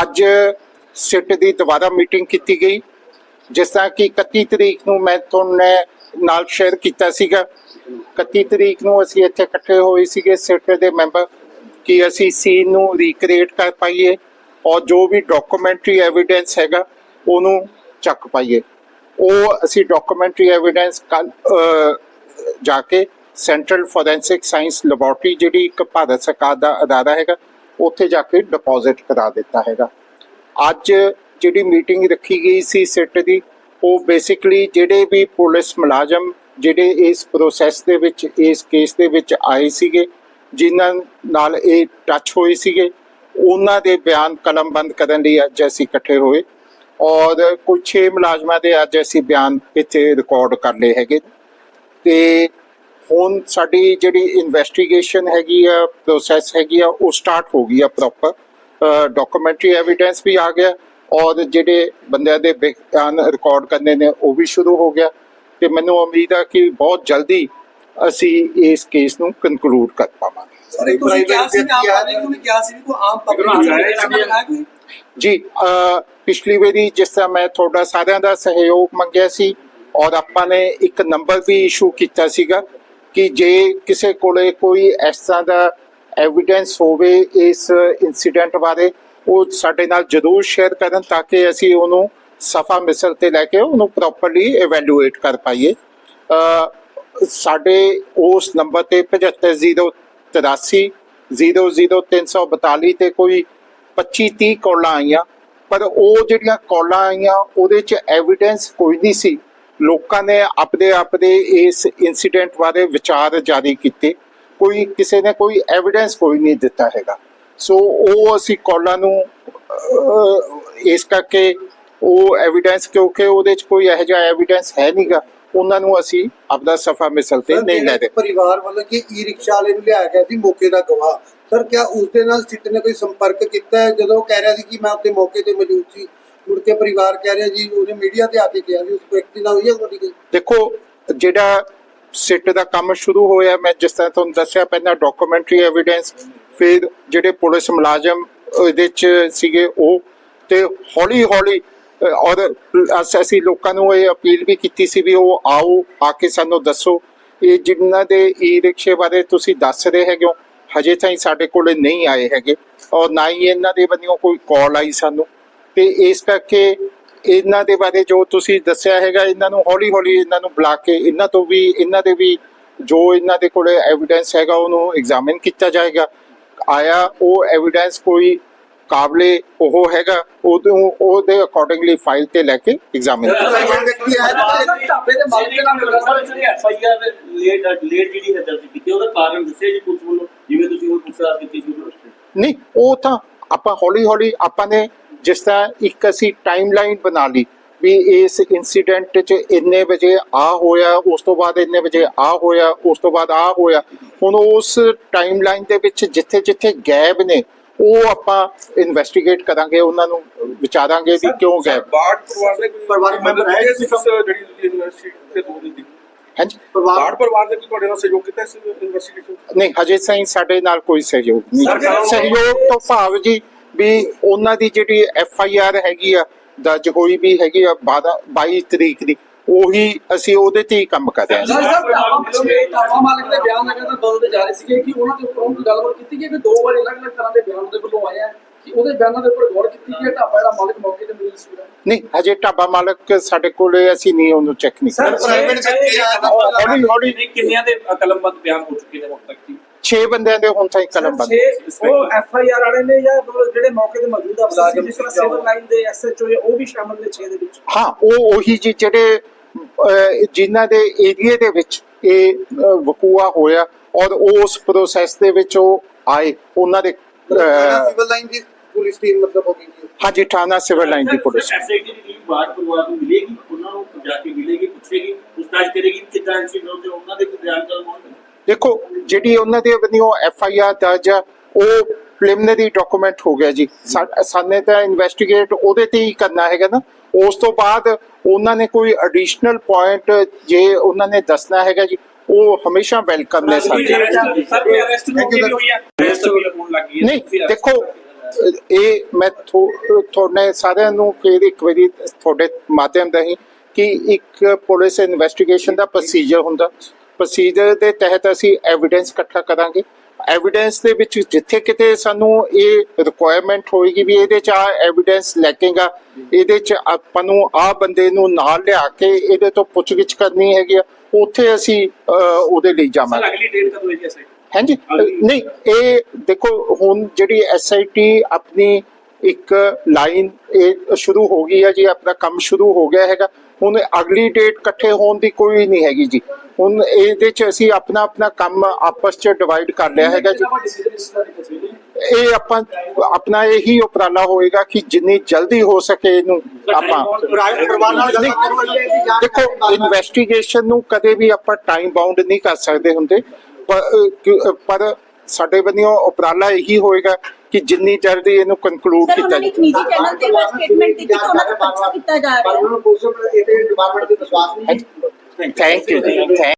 ਅੱਜ ਸਿਟ ਦੀ ਦੁਬਾਰਾ ਮੀਟਿੰਗ ਕੀਤੀ ਗਈ। ਜਿਸ ਤਰ੍ਹਾਂ ਕਿ 31 ਤਰੀਕ ਨੂੰ ਮੈਂ ਤੁਹਾਨੂੰ ਨਾਲ ਸ਼ੇਅਰ ਕੀਤਾ ਸੀਗਾ। 31 ਤਰੀਕ ਨੂੰ ਅਸੀਂ ਇੱਥੇ ਇਕੱਠੇ ਹੋਏ ਸੀਗੇ ਸਿਟ ਦੇ ਮੈਂਬਰ ਕਿ ਅਸੀਂ ਸੀਨ ਨੂੰ ਰੀਕ੍ਰੀਏਟ ਕਰ ਪਾਈਏ ਔਰ ਜੋ ਵੀ ਡਾਕੂਮੈਂਟਰੀ ਐਵੀਡੈਂਸ ਹੈਗਾ ਉਹਨੂੰ ਚੱਕ ਪਾਈਏ। ਉਹ ਅਸੀਂ ਡਾਕੂਮੈਂਟਰੀ ਐਵੀਡੈਂਸ ਕੱਲ ਜਾ ਕੇ ਸੈਂਟਰਲ ਫੋਰੈਂਸਿਕ ਸਾਇੰਸ ਲੈਬੋਰਟਰੀ ਜਿਹੜੀ ਇੱਕ ਭਾਰਤ ਸਰਕਾਰ ਦਾ ਅਦਾਰਾ ਹੈਗਾ ਉੱਥੇ ਜਾ ਕੇ ਡਿਪੋਜ਼ਿਟ ਕਰਾ ਦਿੱਤਾ ਹੈਗਾ। ਅੱਜ ਜਿਹੜੀ ਮੀਟਿੰਗ ਰੱਖੀ ਗਈ ਸੀ ਸਿੱਟ ਦੀ, ਉਹ ਬੇਸਿਕਲੀ ਜਿਹੜੇ ਵੀ ਪੁਲਿਸ ਮੁਲਾਜ਼ਮ ਜਿਹੜੇ ਇਸ ਪ੍ਰੋਸੈਸ ਦੇ ਵਿੱਚ, ਇਸ ਕੇਸ ਦੇ ਵਿੱਚ ਆਏ ਸੀਗੇ, ਜਿਨ੍ਹਾਂ ਨਾਲ ਇਹ ਟੱਚ ਹੋਏ ਸੀਗੇ, ਉਹਨਾਂ ਦੇ ਬਿਆਨ ਕਲਮਬੰਦ ਕਰਨ ਲਈ ਅੱਜ ਅਸੀਂ ਇਕੱਠੇ ਹੋਏ ਔਰ ਕੁਝ 6 ਮੁਲਾਜ਼ਮਾਂ ਦੇ ਅੱਜ ਅਸੀਂ ਬਿਆਨ ਇੱਥੇ ਰਿਕਾਰਡ ਕਰ ਲਏ ਹੈਗੇ। ਤੇ ਹੁਣ ਸਾਡੀ ਜਿਹੜੀ ਇਨਵੈਸਟੀਗੇਸ਼ਨ ਹੈਗੀ ਆ ਪ੍ਰੋਸੈਸ ਹੈਗੀ ਆ ਉਹ ਸਟਾਰਟ ਹੋ ਗਈ ਆ ਪ੍ਰੋਪਰ ਡਾਕੂਮੈਂਟਰੀ ਐਵੀਡੈਂਸ ਵੀ ਆ ਗਿਆ ਔਰ ਜਿਹੜੇ ਬੰਦਿਆਂ ਦੇ ਬਿਆਨ ਰਿਕਾਰਡ ਕਰਨੇ ਨੇ ਉਹ ਵੀ ਸ਼ੁਰੂ ਹੋ ਗਿਆ। ਤੇ ਮੈਨੂੰ ਉਮੀਦ ਆ ਕਿ ਬਹੁਤ ਜਲਦੀ ਅਸੀਂ ਇਸ ਕੇਸ ਨੂੰ ਕਨਕਲੂਡ ਕਰ ਪਾਵਾਂਗੇ। ਸਰ ਤੁਸੀਂ ਕਿਹਾ ਸੀ ਨਾ ਆਪਾਂ ਨੇ ਕਿਹਾ ਸੀ ਵੀ ਕੋਈ ਆਮ ਪਬਲਿਕ ਹੈ ਕੋਈ ਜੀ ਪਿਛਲੀ ਵਾਰੀ ਜਿਸ ਤਰ੍ਹਾਂ ਮੈਂ ਤੁਹਾਡਾ ਸਾਰਿਆਂ ਦਾ ਸਹਿਯੋਗ ਮੰਗਿਆ ਸੀ ਔਰ ਆਪਾਂ ਨੇ ਇੱਕ ਨੰਬਰ ਵੀ ਇਸ਼ੂ ਕੀਤਾ ਸੀਗਾ। ਕਿ ਜੇ ਕਿਸੇ ਕੋਲੇ ਕੋਈ ਇਸ ਤਰ੍ਹਾਂ ਦਾ ਐਵੀਡੈਂਸ ਹੋਵੇ ਇਸ ਇਨਸੀਡੈਂਟ ਬਾਰੇ, ਉਹ ਸਾਡੇ ਨਾਲ ਜ਼ਰੂਰ ਸ਼ੇਅਰ ਕਰਨ ਤਾਂ ਕਿ ਅਸੀਂ ਉਹਨੂੰ ਸਫਾ ਮਿਸਰ ਤੇ ਲੈ ਕੇ ਉਹਨੂੰ ਪ੍ਰੋਪਰਲੀ ਇਵੈਲੂਏਟ ਕਰ ਪਾਈਏ। ਸਾਡੇ ਉਸ ਨੰਬਰ ਤੇ 7503 00342 ਤੇ ਕੋਈ 25 30 ਕਾਲਾਂ ਆਈਆਂ, ਪਰ ਉਹ ਜਿਹੜੀਆਂ ਕਾਲਾਂ ਆਈਆਂ, ਉਹਦੇ ਚ ਐਵੀਡੈਂਸ ਕੋਈ ਨਹੀਂ ਸੀ। ਲੋਕਾਂ ਨੇ ਆਪਣੇ ਆਪਣੇ ਇਸ ਇਨਸੀਡੈਂਟ ਬਾਰੇ ਵਿਚਾਰ ਜਾਰੀ ਕੀਤੇ। ਕੋਈ ਕਿਸੇ ਨੇ ਕੋਈ ਐਵੀਡੈਂਸ ਕੋਈ ਨਹੀਂ ਦਿੱਤਾ ਹੈਗਾ। ਸੋ ਉਹ ਅਸੀਂ ਕਾਲਾਂ ਨੂੰ ਇਸ ਕਰਕੇ ਉਹ ਐਵੀਡੈਂਸ ਕਿਉਂਕਿ ਉਹਦੇ ਚ ਕੋਈ ਇਹੋ ਜਿਹਾ ਐਵੀਡੈਂਸ ਹੈ ਨਹੀਂਗਾ। ਉਹਨਾਂ ਨੂੰ ਅਸੀਂ ਆਪਦਾ ਸਫਾ ਮਿਸਲ ਤੇ ਨਹੀਂ ਲੈ ਜਿਹੜਾ ਦੇ ਪਰਿਵਾਰ ਵੱਲੋਂ ਕਿ ਈ ਰਿਕਸ਼ਾ ਵਾਲੇ ਨੂੰ ਲਿਆਇਆ ਗਿਆ ਸੀ ਮੌਕੇ ਦਾ ਗਵਾਹ ਸਰ ਕਿਆ ਉਸ ਦੇ ਨਾਲ ਸਿੱਟ ਨੇ ਕੋਈ ਸੰਪਰਕ ਕੀਤਾ ਜਦੋਂ ਕਹਿ ਰਿਹਾ ਸੀ ਕਿ ਮੈਂ ਉੱਥੇ ਮੌਕੇ ਤੇ ਮੌਜੂਦ ਸੀ ਮੁੜ ਕੇ ਪਰਿਵਾਰ ਕਹਿ ਰਿਹਾ ਜੀ, ਉਹਨੇ ਮੀਡੀਆ ਤੇ ਆ ਕੇ ਕਿਹਾ ਵੀ ਉਸ ਵਿਅਕਤੀ ਨਾਲ ਹੋਈ ਹੈ ਤੁਹਾਡੀ ਕੋਈ? ਦੇਖੋ, ਜਿਹੜਾ ਸਿੱਟ ਦਾ ਕੰਮ ਸ਼ੁਰੂ ਹੋਇਆ, ਮੈਂ ਜਿਸ ਤਰ੍ਹਾਂ ਤੁਹਾਨੂੰ ਦੱਸਿਆ ਪਹਿਲਾਂ ਡਾਕੂਮੈਂਟਰੀ ਐਵੀਡੈਂਸ ਫਿਰ ਜਿਹੜੇ ਪੁਲਿਸ ਮੁਲਾਜ਼ਮ ਇਹਦੇ ਚ ਸੀਗੇ ਉਹ, ਤੇ ਹੌਲੀ ਹੌਲੀ ਔਰ ਅਸੀਂ ਲੋਕਾਂ ਨੂੰ ਇਹ ਅਪੀਲ ਵੀ ਕੀਤੀ ਸੀ ਵੀ ਉਹ ਆਓ, ਆ ਕੇ ਸਾਨੂੰ ਦੱਸੋ। ਇਹ ਜਿਨ੍ਹਾਂ ਦੇ ਈ ਰਿਕਸ਼ੇ ਬਾਰੇ ਤੁਸੀਂ ਦੱਸ ਰਹੇ ਹੈਗੇ ਹੋ, ਹਜੇ ਤਾਈਂ ਸਾਡੇ ਕੋਲੇ ਨਹੀਂ ਆਏ ਹੈਗੇ, ਔਰ ਨਾ ਹੀ ਇਹਨਾਂ ਦੇ ਬੰਨਿਓ ਕੋਈ ਕਾਲ ਆਈ ਸਾਨੂੰ। ਤੇ ਇਸ ਕਰਕੇ ਇਹਨਾਂ ਦੇ ਬਾਰੇ ਜੋ ਤੁਸੀਂ ਦੱਸਿਆ ਹੈਗਾ ਇਹਨਾਂ ਨੂੰ ਹੌਲੀ ਹੌਲੀ ਇਹਨਾਂ ਨੂੰ ਬੁਲਾ ਕੇ ਇਹਨਾਂ ਤੋਂ ਵੀ ਇਹਨਾਂ ਦੇ ਵੀ ਜੋ ਇਹਨਾਂ ਦੇ ਕੋਲੇ ਐਵੀਡੈਂਸ ਹੈਗਾ ਉਹਨੂੰ ਐਗਜ਼ਾਮਿਨ ਕੀਤਾ ਜਾਏਗਾ। ਆਇਆ ਉਹ ਐਵੀਡੈਂਸ ਕੋਈ ਕਾਬਲੇ ਉਹ ਹੈਗਾ ਉਹਨੂੰ ਉਹਦੇ ਅਕੋਰਡਿੰਗਲੀ ਫਾਈਲ ਤੇ ਲੈ ਕੇ ਐਗਜ਼ਾਮਿਨ ਢਾਬੇ ਦੇ ਮਾਲਕ ਦੇ ਨਾਲ ਮਿਲਦਾ ਸਰ ਜਿਹੜੀ ਐਫਆਈਆਰ ਲੇਟ ਲੇਟ ਜਿਹੜੀ ਹੈ ਦਰਜ ਕੀਤੀ ਉਹਦਾ ਕਾਰਨ ਦੱਸਿਆ ਜੀ ਪੁਲਿਸ ਵੱਲੋਂ? ਜਿਵੇਂ ਤੁਸੀਂ ਹੁਣ ਪੁੱਛਿਆ ਕੀਤੀ ਸੀ ਨਹੀਂ ਉਹ ਤਾਂ ਆਪਾਂ ਹੌਲੀ ਹੌਲੀ ਆਪਾਂ ਨੇ ਜਿਸ ਤਰ੍ਹਾਂ ਇੱਕ ਅਸੀਂ ਟਾਈਮਲਾਈਨ ਬਣਾ ਲਈ ਵੀ ਇਸ ਇਨਸੀਡੈਂਟ 'ਚ ਇੰਨੇ ਵਜੇ ਆ ਹੋਇਆ ਉਸ ਤੋਂ ਬਾਅਦ ਇੰਨੇ ਵਜੇ ਆ ਹੋਇਆ ਉਸ ਤੋਂ ਬਾਅਦ ਆ ਹੋਇਆ। ਹੁਣ ਉਸ ਟਾਈਮਲਾਈਨ ਦੇ ਵਿੱਚ ਜਿੱਥੇ ਜਿੱਥੇ ਗੈਪ ਨੇ ਉਹ ਆਪਾਂ ਇਨਵੈਸਟੀਗੇਟ ਕਰਾਂਗੇ ਉਹਨਾਂ ਨੂੰ ਵਿਚਾਰਾਂਗੇ ਵੀ ਕਿਉਂ ਗੈਪ ਬਾੜ ਪਰਿਵਾਰ ਦੇ ਕੋਈ ਪਰਿਵਾਰਕ ਮੈਂਬਰ ਹੈ ਜਿਹੜੀ ਯੂਨੀਵਰਸਿਟੀ ਤੇ ਦੂਰ ਦੀ ਹਾਂਜੀ? ਬਾੜ ਪਰਿਵਾਰ ਨੇ ਕੀ ਤੁਹਾਡੇ ਨਾਲ ਸਹਿਯੋਗ ਕੀਤਾ ਇਸ ਇਨਵੈਸਟੀਗੇਸ਼ਨ ਨਹੀਂ ਹਜੇ ਸਾਈਂ ਸਾਡੇ ਨਾਲ ਕੋਈ ਸਹਿਯੋਗ ਨਹੀਂ ਸਹਿਯੋਗ ਤੋਂ ਭਾਵ ਜੀ ਵੀ ਉਹਨਾਂ ਦੀ ਜਿਹੜੀ ਐਫ ਆਈ ਆਰ ਹੈਗੀ ਆ ਦਰਜ ਹੋਈ ਵੀ ਹੈਗੀ ਆ 12 22 ਤਰੀਕ ਦੀ ਉਹੀ ਅਸੀਂ ਉਹਦੇ ਤੇ ਹੀ ਕੰਮ ਕਰ ਰਹੇ ਹਾਂ। ਸਰ ਸਰ ਮਾਲਕ ਦੇ ਬਿਆਨ ਲਗਾਤਾਰ ਬਦਲਦੇ ਜਾ ਰਹੇ ਸੀਗੇ ਕਿ ਉਹਨਾਂ ਦੇ ਉੱਪਰ ਉਹ ਗੱਲਬਾਤ ਕੀਤੀ ਗਈ ਕਿ ਦੋ ਵਾਰੀ ਅਲੱਗ-ਅਲੱਗ ਤਰ੍ਹਾਂ ਦੇ ਬਿਆਨ ਉਹਦੇ ਵੱਲੋਂ ਆਏ ਆ ਕਿ ਉਹਦੇ ਬਿਆਨਾਂ ਦੇ ਉੱਪਰ ਗੌਰ ਕੀਤੀ ਗਈ ਹੈ? ਢਾਬਾ ਜਿਹੜਾ ਮਾਲਕ ਮੌਕੇ ਤੇ ਮੌਜੂਦ ਸੀਗਾ। ਨਹੀਂ ਹਜੇ ਢਾਬਾ ਮਾਲਕ ਸਾਡੇ ਕੋਲੇ ਅਸੀਂ ਨਹੀਂ ਉਹਨੂੰ ਚੈੱਕ ਨਹੀਂ ਸਰ ਕਰ ਪ੍ਰਾਈਵੇਟ ਵਿਅਕਤੀ ਹੈ ਹੌਲੀ ਹੌਲੀ ਨਹੀਂ ਕਿੰਨਿਆਂ ਦੇ ਕਲਮਬੰਦ ਬਿਆਨ ਹੋ ਚੁੱਕੇ ਨੇ ਹੁਣ ਤੱਕ ਜੀ? 6 ਬੰਦਿਆਂ ਦੇ ਹੁਣ ਤਾਈਂ ਕਲਮ ਬੰਦ ਉਹ ਐਫ ਆਈ ਆਰ ਵਾਲੇ ਨੇ ਜਾਂ ਜਿਹੜੇ ਮੌਕੇ ਤੇ ਮੌਜੂਦ ਆ ਮੁਲਾਜ਼ਮ ਜਿਸ ਤਰ੍ਹਾਂ ਸਿਵਲ ਲਾਈਨ ਦੇ ਐਸ ਐਚ ਓ ਉਹ ਵੀ ਸ਼ਾਮਲ ਨੇ 6 ਦੇ ਵਿੱਚ? ਹਾਂ ਉਹ ਉਹੀ ਜੀ ਜਿਹੜੇ ਜਿਨ੍ਹਾਂ ਦੇ ਏਰੀਏ ਦੇ ਵਿੱਚ ਇਹ ਵਕੂਆ ਹੋਇਆ ਔਰ ਉਸ ਪ੍ਰੋਸੈਸ ਦੇ ਵਿੱਚ ਉਹ ਆਏ ਉਹਨਾਂ ਦੇ ਸਿਵਲ ਲਾਈਨ ਦੀ ਪੁਲਿਸ ਟੀਮ ਮਤਲਬ ਹੋ ਗਈ ਜੀ। ਹਾਂਜੀ ਥਾਣਾ ਸਿਵਲ ਲਾਈਨ ਦੀ ਪੁਲਿਸ। ਐਸਆਈਟੀ ਦੀ ਟੀਮ ਬਾਹਰ ਪਰਿਵਾਰ ਨੂੰ ਮਿਲੇਗੀ ਉਹਨਾਂ ਨੂੰ ਜਾ ਕੇ ਮਿਲੇਗੀ ਪੁੱਛੇਗੀ ਪੁੱਛਤਾਛ ਕਰੇਗੀ ਕਿ ਕਿੱਦਾਂ ਇਨਸੀਡੈਂਟ ਤੇ ਉਹਨਾਂ ਦੇ ਕੋਈ ਬਿਆਨ ਕਲਮ ਹੋਣਗੇ ਦੇਖੋ ਜਿਹੜੀ ਉਹਨਾਂ ਦੇ ਬੰਨਿਓ ਐਫ ਆਈ ਆਰ ਦਰਜ ਉਹ ਪ੍ਰੀਲਿਮਿਨਰੀ ਡਾਕੂਮੈਂਟ ਹੋ ਗਿਆ ਜੀ। ਸਾਨੇ ਤਾਂ ਇਨਵੈਸਟੀਗੇਟ ਉਹਦੇ ਤੇ ਹੀ ਕਰਨਾ ਹੈਗਾ ਨਾ। ਉਸ ਤੋਂ ਬਾਅਦ ਉਹਨਾਂ ਨੇ ਕੋਈ ਐਡੀਸ਼ਨਲ ਪੁਆਇੰਟ ਜੇ ਉਹਨਾਂ ਨੇ ਦੱਸਣਾ ਹੈਗਾ ਜੀ ਉਹ ਹਮੇਸ਼ਾ ਵੈਲਕਮ ਨੇ ਸਾਡੇ। ਨਹੀਂ ਦੇਖੋ ਇਹ ਮੈਂ ਤੁਹਾਡੇ ਸਾਰਿਆਂ ਨੂੰ ਫਿਰ ਇੱਕ ਵਾਰੀ ਤੁਹਾਡੇ ਮਾਧਿਅਮ ਰਾਹੀਂ ਕਿ ਇੱਕ ਪੁਲਿਸ ਇਨਵੈਸਟੀਗੇਸ਼ਨ ਦਾ ਪ੍ਰੋਸੀਜਰ ਹੁੰਦਾ। ਪ੍ਰੋਸੀਜਰ ਦੇ ਤਹਿਤ ਅਸੀਂ ਐਵੀਡੈਂਸ ਇਕੱਠਾ ਕਰਾਂਗੇ। ਐਵੀਡੈਂਸ ਦੇ ਵਿੱਚ ਜਿੱਥੇ ਕਿਤੇ ਸਾਨੂੰ ਇਹ ਰਿਕੁਆਇਰਮੈਂਟ ਹੋਏਗੀ ਵੀ ਇਹਦੇ ਚ ਆ ਐਵੀਡੈਂਸ ਲੈਕੇਗਾ ਇਹਦੇ ਚ ਆਪਾਂ ਨੂੰ ਆ ਬੰਦੇ ਨੂੰ ਨਾਲ ਲਿਆ ਕੇ ਇਹਦੇ ਤੋਂ ਪੁੱਛਗਿੱਛ ਕਰਨੀ ਹੈਗੀ ਆ ਉੱਥੇ ਅਸੀਂ ਉਹਦੇ ਲਈ ਜਾਵਾਂਗੇ। ਅਗਲੀ ਡੇਟ ਕਦੋਂ ਹੈ ਜੀ ਹਾਂਜੀ ਨਹੀਂ ਇਹ ਦੇਖੋ ਹੁਣ ਜਿਹੜੀ ਐਸਆਈਟੀ ਆਪਣੀ ਇੱਕ ਲਾਈਨ ਇਹ ਸ਼ੁਰੂ ਹੋ ਗਈ ਹੈ ਜੀ, ਆਪਣਾ ਕੰਮ ਸ਼ੁਰੂ ਹੋ ਗਿਆ ਹੈਗਾ। ਹੁਣ ਅਗਲੀ ਡੇਟ ਇਕੱਠੇ ਹੋਣ ਦੀ ਕੋਈ ਨਹੀਂ ਹੈਗੀ ਜੀ। ਹੁਣ ਇਹਦੇ ਚ ਅਸੀਂ ਆਪਣਾ ਆਪਣਾ ਕੰਮ ਆਪਸ ਚ ਡਿਵਾਈਡ ਕਰ ਲਿਆ ਹੈਗਾ ਜੀ। ਇਹ ਆਪਾਂ, ਆਪਣਾ ਇਹੀ ਉਪਰਾਲਾ ਹੋਏਗਾ ਕਿ ਜਿੰਨੀ ਜਲਦੀ ਹੋ ਸਕੇ ਇਹਨੂੰ ਆਪਾਂ। ਦੇਖੋ ਇਨਵੈਸਟੀਗੇਸ਼ਨ ਨੂੰ ਕਦੇ ਵੀ ਆਪਾਂ ਟਾਈਮ ਬਾਉਂਡ ਨਹੀਂ ਕਰ ਸਕਦੇ ਹੁੰਦੇ। ਪਰ ਸਾਡੇ ਵੱਲੋਂ ਉਪਰਾਲਾ ਇਹੀ ਹੋਏਗਾ ਕਿ ਜਿੰਨੀ ਜਲਦੀ ਇਹਨੂੰ ਕਨਕਲੂਡ ਸਰ ਕੀਤਾ ਉਹਨਾਂ ਨੇ ਇੱਕ ਨਿੱਜੀ ਚੈਨਲ ਤੇ ਮੈਂ ਸਟੇਟਮੈਂਟ ਦਿੱਤੀ ਕਿ ਉਹਨਾਂ ਦਾ ਪੱਖ ਕੀਤਾ ਜਾ ਰਿਹਾ ਹੈ। ਪਰ ਉਹਨਾਂ ਨੂੰ ਪੁਲਿਸ ਇਹਦੇ ਡਿਪਾਰਟਮੈਂਟ ਦੇ ਵਿਸ਼ਵਾਸ ਨਹੀਂ ਥੈਂਕ ਯੂ ਜੀ ਥੈਂਕ